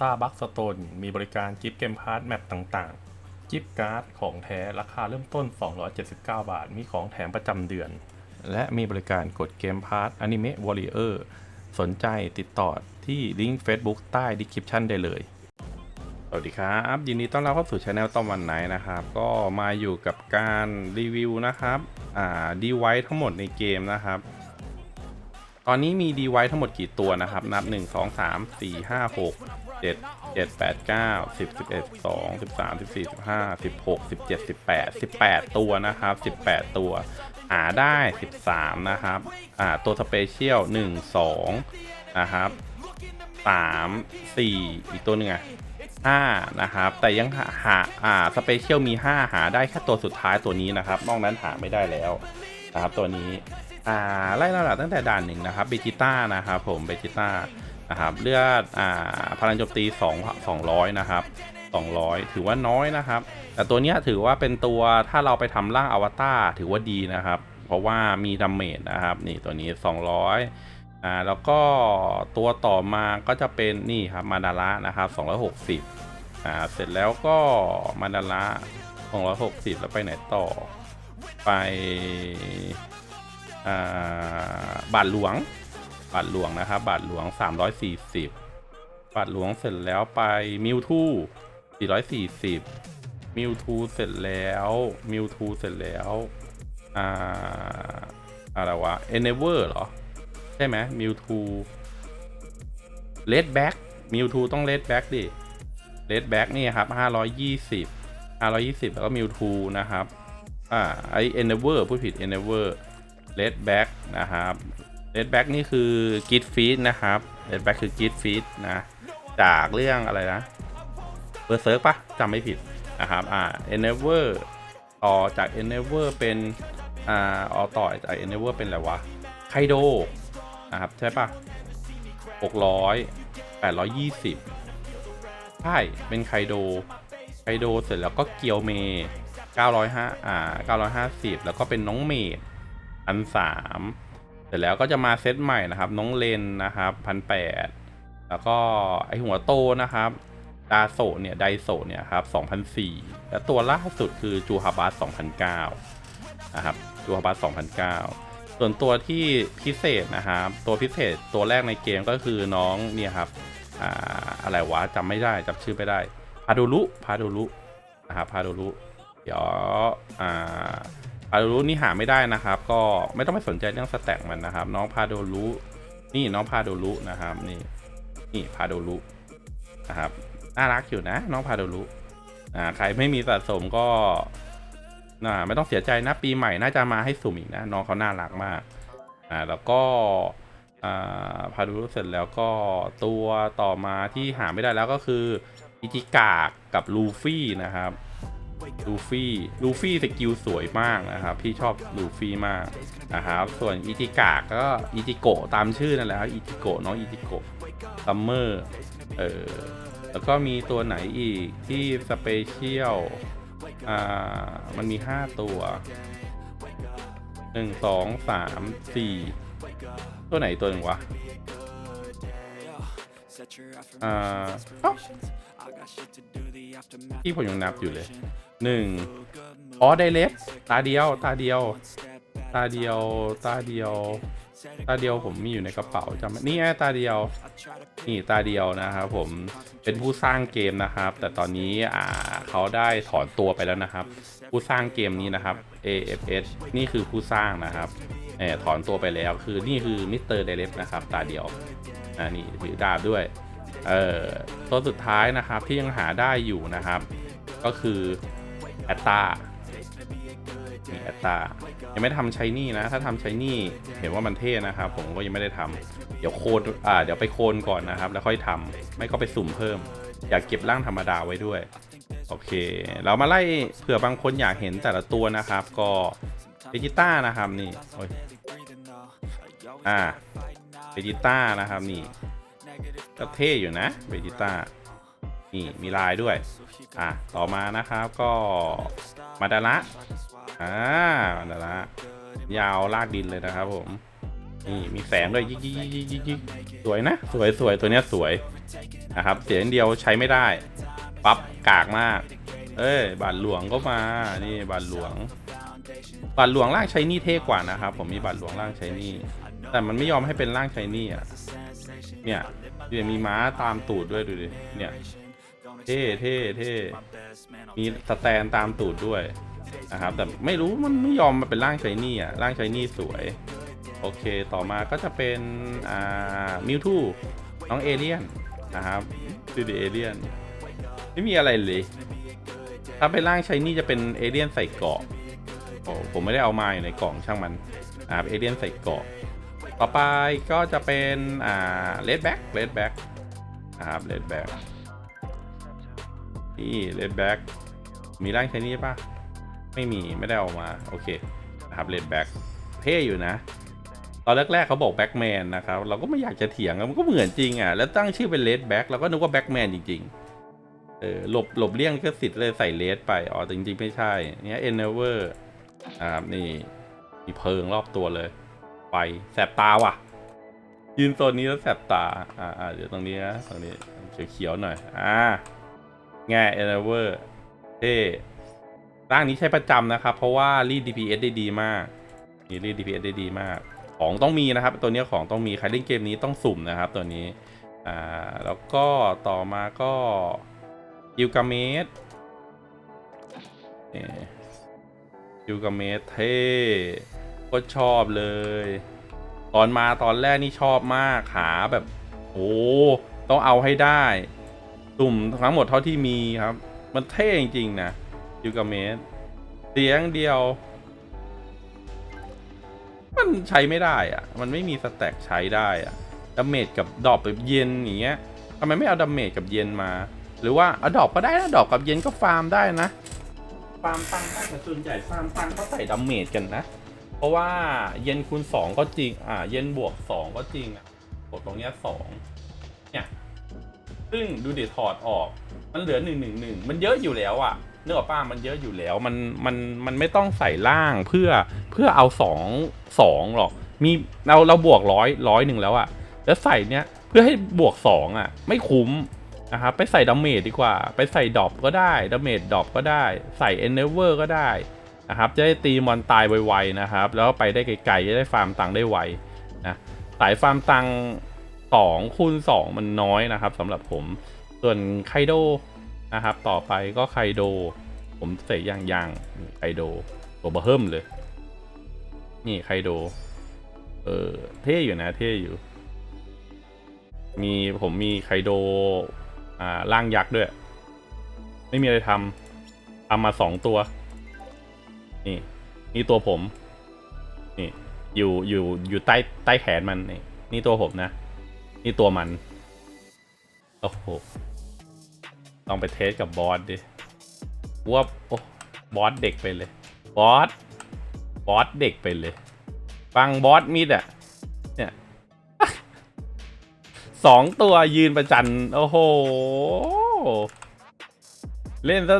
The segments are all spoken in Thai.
ตาร์บัคสโตนมีบริการกิฟต์เกมพาร์ทแมปต่างๆ กิฟต์การ์ดของแท้ราคาเริ่มต้น 279 บาท มีของแถมประจำเดือน และมีบริการกดเกมพาร์ทอนิเมะวอริเออร์สนใจติดต่อที่ลิงก์ Facebook ใต้ดีคริปชันได้เลย สวัสดีครับ ยินดีต้อนรับเข้าสู่ช anel ต้อมวันไหนนะครับ ก็มาอยู่กับการรีวิวนะครับ อ่าดีไวทั้งหมดในเกมนะครับ ตอนนี้มีดีไวทั้งหมดกี่ตัวนะครับ นับ 1 2 3 4 5 6 7 7 8 9 10 11 12 13 14 15 16 17 18 18 ตัวนะครับ 18 ตัว หาได้ 13 นะครับ อ่า ตัวสเปเชียล 1 2 นะครับ 3 4 อีกตัวหนึ่งอะ5นะครับ แต่ยังหาหาอ่าสเปเชียลมี 5 หาได้แค่ตัวสุดท้ายตัวนี้นะครับ นอกนั้นหาไม่ได้แล้ว นะครับตัวนี้อ่าไล่ระดับตั้งแต่ด่านหนึ่งนะครับเบจิต้านะครับผมเบจิต้านะครับเลือดอ่าพลังโจมตี2 200นะครับ200 ถือว่าน้อยนะครับ แต่ตัวนี้ถือว่าเป็นตัวถ้าเราไปทำร่างอวตารถือว่าดีนะครับ เพราะว่ามีดาเมจนะครับ นี่ตัวนี้ 200อ่าแล้วก็ตัวต่อมาก็จะเป็นนี่ครับมาดาระนะครับ260อ่าเสร็จแล้วก็มาดาระ260 แล้วไปไหนต่อ ไปบาทหลวง บาทหลวงนะครับ บาทหลวง 340 บาทหลวงเสร็จแล้วไปมิวทู440 มิวทูเสร็จแล้ว มิวทูเสร็จแล้วอ่าอะไรวะเอเนเวอร์เหรอ ใช่ไหมมิวทูเลดแบ็กมิวทูต้องเลดแบ็กดิเลดแบ็กนี่ครับ 520 520 แล้วก็มิวทูนะครับ อ่าไอเอนเวอร์พูดผิดเอนเวอร์เลดแบ็กนะครับเลดแบ็กนี่คือกิดฟีดนะครับเลดแบ็กคือกิดฟีดนะ จากเรื่องอะไรนะเบอร์เซิร์กปะจำไม่ผิดนะครับอ่าเอนเวอร์ต่อจากเอนเวอร์เป็นอ่าออต่อจากเอนเวอร์เป็นอะไรวะไคโดนะครับใช่ปะ600 820ใช่เป็นไคโดไคโดเสร็จแล้วก็เกียวเม 905อ่า950 แล้วก็เป็นน้องเมดพันสามเสร็จแล้วก็จะมาเซตใหม่นะครับ น้องเลนนะครับพันแปดแล้วก็ไอหัวโตนะครับดาโซเนี่ยไดโซเนี่ยครับสองพันสี่แล้วตัวล่าสุดคือจูฮาบัสสองพันเก้านะครับจูฮาบัสสองพันเก้าส่วนตัวที่พิเศษนะครับ ตัวพิเศษตัวแรกในเกมก็คือน้องเนี่ยครับอ่าอะไรวะจำไม่ได้จำชื่อไม่ได้พาดูรุพาดูรุนะครับพาดูรุ เดี๋ยวอ่าพาโดรุนี่หาไม่ได้นะครับ ก็ไม่ต้องไปสนใจเรื่องสแต็กมันนะครับ น้องพาโดรุนี่น้องพาโดรุนะครับนี่นี่พาโดรุนะครับน่ารักอยู่นะ น้องพาโดรุอ่าใครไม่มีสะสมก็น่าไม่ต้องเสียใจนะปีใหม่น่าจะมาให้สุ่มอีกนะน้องเขาน่ารักมากอ่าแล้วก็อ่าพาโดรุเสร็จแล้วก็ตัวต่อมาที่หาไม่ได้แล้วก็คืออิจิกากกับลูฟี่นะครับ ลูฟี่ลูฟี่สกิลสวยมากนะครับ พี่ชอบลูฟี่มากนะครับ ส่วนอิจิกะก็อิจิโกตามชื่อนั่นแหละครับอิจิโกะน้องอิจิโกซัมเมอร์เออแล้วก็มีตัวไหนอีกที่สเปเชียลอ่ามันมี 5 ตัว 1 2 3 4 ตัวไหนตัวหนึ่งวะ อ่าเอ้าที่ผมยังนับอยู่เลยหนึ่งอ๋อไดเล็กตาเดียว ตาเดียว ตาเดียว ตาเดียว ตาเดียวผมมีอยู่ในกระเป๋าจำไม่นี่ไงตาเดียว นี่ตาเดียวนะครับผม เป็นผู้สร้างเกมนะครับ แต่ตอนนี้อ่าเขาได้ถอนตัวไปแล้วนะครับ ผู้สร้างเกมนี้นะครับ AFS นี่คือผู้สร้างนะครับเออถอนตัวไปแล้ว คือนี่คือมิสเตอร์เดเล็นะครับ ตาเดียว อ่านี่ถือดาบด้วย เออตัวสุดท้ายนะครับที่ยังหาได้อยู่นะครับ ก็คือแอตตานี่แอตตายังไม่ทำใช้นี่นะ ถ้าทำใช้นี่เห็นว่ามันเท่นะครับ ผมก็ยังไม่ได้ทำเดี๋ยวโคนอ่าเดี๋ยวไปโคนก่อนนะครับ แล้วค่อยทำไม่ก็ไปสุ่มเพิ่ม อยากเก็บร่างธรรมดาไว้ด้วย โอเค เรามาไล่เผื่อบางคนอยากเห็นแต่ละตัวนะครับ ก็เบจิต้านะครับนี่โอ้ยอ่าเบจิต้านะครับนี่ ก็เท่อยู่นะเบจิต้านี่มีลายด้วย อะ ต่อมานะครับก็มาดาระอ่ามาดาระยาวลากดินเลยนะครับผม นี่มีแสงด้วยยิกยิกยิกยิกยิกสวยนะ สวยสวยตัวเนี้ยสวยนะครับ เสียงเดียวใช้ไม่ได้ ปั๊บกากมาก เอ้ยบาทหลวงก็มา นี่บาทหลวง บาทหลวงร่างใช้นี่เท่กว่านะครับผมมีบาทหลวงร่างใช้นี่ แต่มันไม่ยอมให้เป็นร่างใช้นี่อะ เนี่ยเดี๋ยวมีม้าตามตูดด้วยดูดิ เนี่ย เท่เท่เท่มีสแตนตามตูดด้วยนะครับ แต่ไม่รู้มันไม่ยอมมาเป็นร่างใช้นี่อะ ร่างใช้นี่สวย โอเค ต่อมาก็จะเป็น อ่า มิวทูน้องเอเลียนนะครับดูดิเอเลียน ไม่มีอะไรเลย ถ้าเป็นร่างใช้นี่จะเป็นเอเลียนใส่เกาะผมไม่ได้เอามาอยู่ในกล่องช่างมันนะครับเอเลียนใส่เกาะ ต่อไปก็จะเป็นอ่าเลดแบ็กเลดแบ็กนะครับเลดแบ็กนี่เลดแบ็กมีร่างใช้นี่ปะไม่มีไม่ได้เอามา โอเคนะครับเลดแบ็กเท่อยู่นะ ตอนแรกๆเขาบอกแบ็กแมนนะครับ เราก็ไม่อยากจะเถียงมันก็เหมือนจริงอะ แล้วตั้งชื่อเป็นเลดแบ็กเราก็นึกว่าแบ็กแมนจริง ๆ เออหลบหลบเลี่ยงก็สิทธิ์เลยใส่เลดไป อ๋อจริงๆ ไม่ใช่เนี่ยเอ็นเนเวอร์นะครับนี่มีเพิงรอบตัวเลย ไฟแสบตาว่ะ ยืนโซนนี้แล้วแสบตา อ่าเดี๋ยวตรงนี้นะตรงนี้เขียวๆหน่อย อ่าแง่เอเนเวอร์เท่ร่างนี้ใช้ประจำนะครับ เพราะว่ารีด DPS ได้ดีมากนี่รีด DPS ได้ดีมาก ของต้องมีนะครับ ตัวนี้ของต้องมีใครเล่นเกมนี้ต้องสุ่มนะครับ ตัวนี้อ่าแล้วก็ต่อมาก็กิลกาเมสกิลกาเมสเท่ ก็ชอบเลย ตอนมาตอนแรกนี่ชอบมากขาแบบ โอ้ต้องเอาให้ได้สุ่มทั้งหมดเท่าที่มีครับ มันเท่จริงๆนะกิลกาเมสเสียงเดียว มันใช้ไม่ได้อะมันไม่มีสแต็กใช้ได้อะดาเมจกับดอปแบบเย็นอย่างเงี้ยทำไมไม่เอาดาเมจกับเย็นมา หรือว่าเอาดอปก็ได้นะดอปกับเย็นก็ฟาร์มได้นะ ฟาร์มตังค์ได้แต่ส่วนใหญ่ฟาร์มตังค์ก็ใส่ดาเมจกันนะ ราะว่าเย็นคูณสองก็จริง อ่า เย็นบวกสองก็จริงอะกดตรงเนี้ยสองเนี่ย ซึ่งดูดิถอดออก มันเหลือหนึ่งหนึ่งหนึ่งมันเยอะอยู่แล้วอะเนื้อป้ามันเยอะอยู่แล้ว มัน มัน มันไม่ต้องใส่ล่างเพื่อ เพื่อเอาสองสองหรอก มี เรา เราบวกร้อยร้อยหนึ่งแล้วอะแล้วใส่เนี้ยเพื่อให้บวกสองอะไม่คุ้มนะครับไปใส่ดาเมจดีกว่า ไปใส่ดอปก็ได้ดาเมจดอปก็ได้ ใส่เอนเนเวอร์ก็ได้ นะครับจะได้ตีมอนตายไวๆนะครับ แล้วไปได้ไกลๆจะได้ฟาร์มตังค์ได้ไวนะสายฟาร์มตังค์สองคูณสองมันน้อยนะครับสำหรับผม ส่วนไคโดนะครับ ต่อไปก็ไคโด ผมใส่ย่างย่างๆไคโดตัวเบอร์เฮิมเลย นี่ไคโด เออเท่อยู่นะเท่อยู่ มีผมมีไคโดอ่าร่างยักษ์ด้วย ไม่มีอะไรทำทำมาสองตัว นี่ นี่ตัวผม นี่ อยู่อยู่อยู่ใต้ใต้แขนมันนี่นี่ตัวผมนะ นี่ตัวมัน โอ้โหต้องไปเทสกับบอสดิว่าโอ้บอสเด็กไปเลย บอส บอสเด็กไปเลย ฟังบอสมิดอะเนี่ยสองตัวยืนประจัน โอ้โห เล่นซะ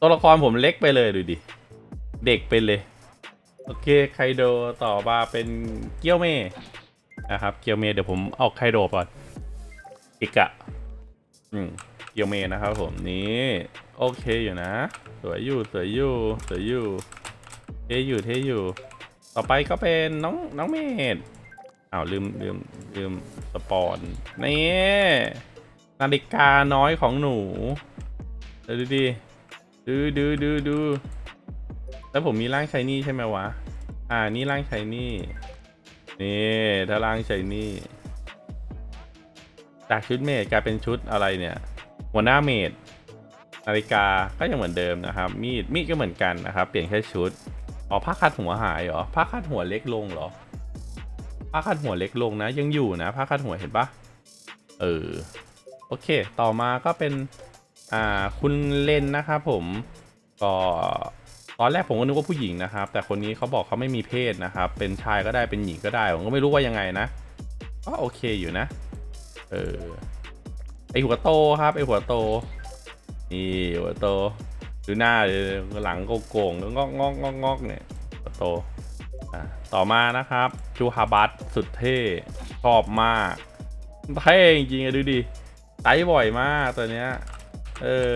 ตัวละครผมเล็กไปเลยดูดิ เด็กไปเลย โอเคไคโดต่อมาเป็นเกียวเมนะครับเกียวเมเดี๋ยวผมเอาไคโดก่อนอีกอะอืมเกียวเมนะครับผมนี่โอเคอยู่นะ สวยอยู่สวยอยู่สวยอยู่เท่อยู่เท่อยู่ ต่อไปก็เป็นน้องน้องเมดอ้าวลืมลืมลืมสปอนนี่นาฬิกาน้อยของหนูดูดิดูดูดูดู แล้วผมมีร่างชายนี่ใช่ไหมวะ อ่า นี่ร่างชายนี่ นี่ถ้าร่างชายนี่ จากชุดเมดกลายเป็นชุดอะไรเนี่ย หัวหน้าเมดนาฬิกาก็ยังเหมือนเดิมนะครับ มีด มีดก็เหมือนกันนะครับ เปลี่ยนแค่ชุด อ๋อ ผ้าคาดหัวหายเหรอ ผ้าคาดหัวเล็กลงเหรอ ผ้าคาดหัวเล็กลงนะ ยังอยู่นะ ผ้าคาดหัวเห็นปะเออ โอเค ต่อมาก็เป็น อ่า คุณเลนนะครับผม ก็ ตอนแรกผมก็นึกว่าผู้หญิงนะครับ แต่คนนี้เขาบอกเขาไม่มีเพศนะครับ เป็นชายก็ได้เป็นหญิงก็ได้ ผมก็ไม่รู้ว่ายังไงนะ ก็โอเคอยู่นะ เออ ไอหัวโตครับไอหัวโต นี่หัวโต ดูหน้าหลังโก่งๆงอกงอกงอกงอกเนี่ยหัวโต อะต่อมานะครับ จูฮาบัตสุดเท่ ชอบมากเท่จริงๆดูดิใช้บ่อยมากตัวเนี้ย เออ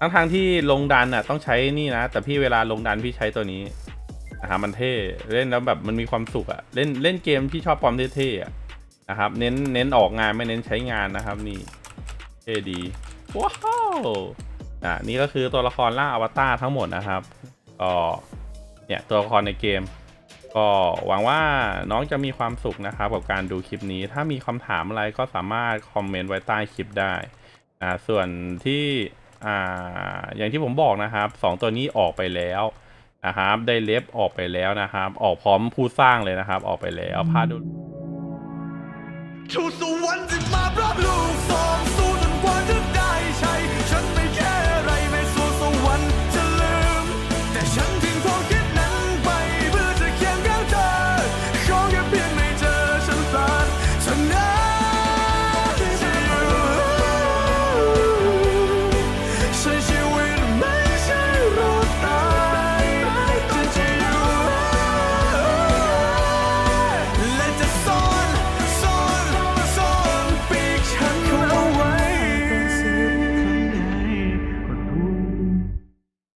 ทั้งทางที่ลงดันอะต้องใช้นี่นะ แต่พี่เวลาลงดันพี่ใช้ตัวนี้นะครับมันเท่เล่นแล้วแบบมันมีความสุขอะเล่นเล่นเกมที่ชอบความเท่ๆอะนะครับ เน้นเน้นออกงานไม่เน้นใช้งานนะครับนี่เท่ดีว้าวอะนี่ก็คือตัวละครล่าอวตารทั้งหมดนะครับก็เนี่ยตัวละครในเกม ก็หวังว่าน้องจะมีความสุขนะครับกับการดูคลิปนี้ ถ้ามีคำถามอะไรก็สามารถคอมเมนต์ไว้ใต้คลิปได้อ่าส่วนที่ อ่าอย่างที่ผมบอกนะครับสองตัวนี้ออกไปแล้วนะครับได้เล็บออกไปแล้วนะครับ ออกพร้อมผู้สร้างเลยนะครับ ออกไปแล้วพาดูทูสุวรรณจิตมารับลูกสอง